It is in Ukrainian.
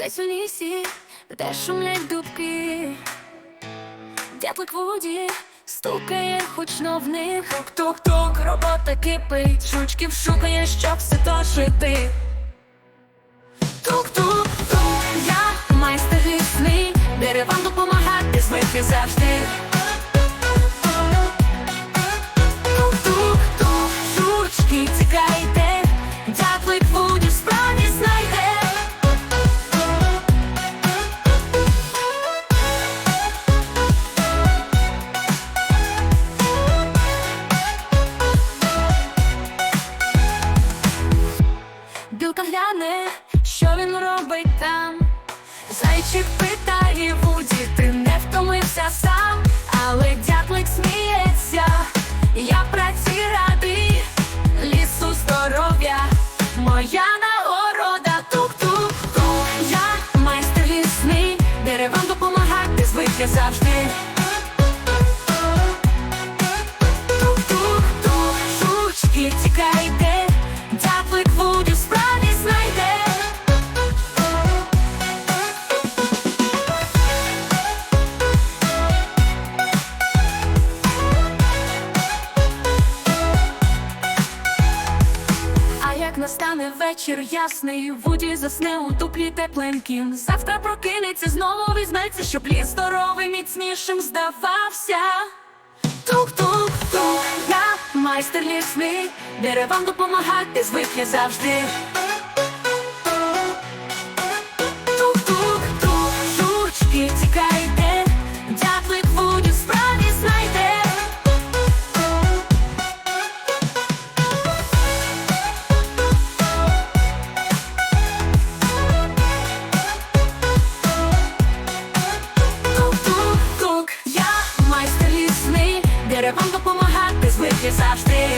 Десь у лісі, де шумлять дубки, Дятлик в воді стукає гучно в Тук-тук-тук, робота кипить, жучків шукає, щоб все тошити. Тук-тук-тук, я майстер лісний, деревам допомагати звикли завжди. Робить там. Зайчик питає Вуді, ти не втомився сам, але дятлик сміється, я праці радий, лісу здоров'я, моя нагорода, тук-тук-тук, я майстер лісний, деревам допомагати звикли завжди. Як настане вечір ясний, Вуді засне у дуплі тепленьким. Завтра прокинеться, знову візнається, щоб ліс здоровий міцнішим здавався. Тук-тук-тук, я майстер лісний, деревам допомагати звикне завжди. Лісний, деревам допомагати звикли завжди.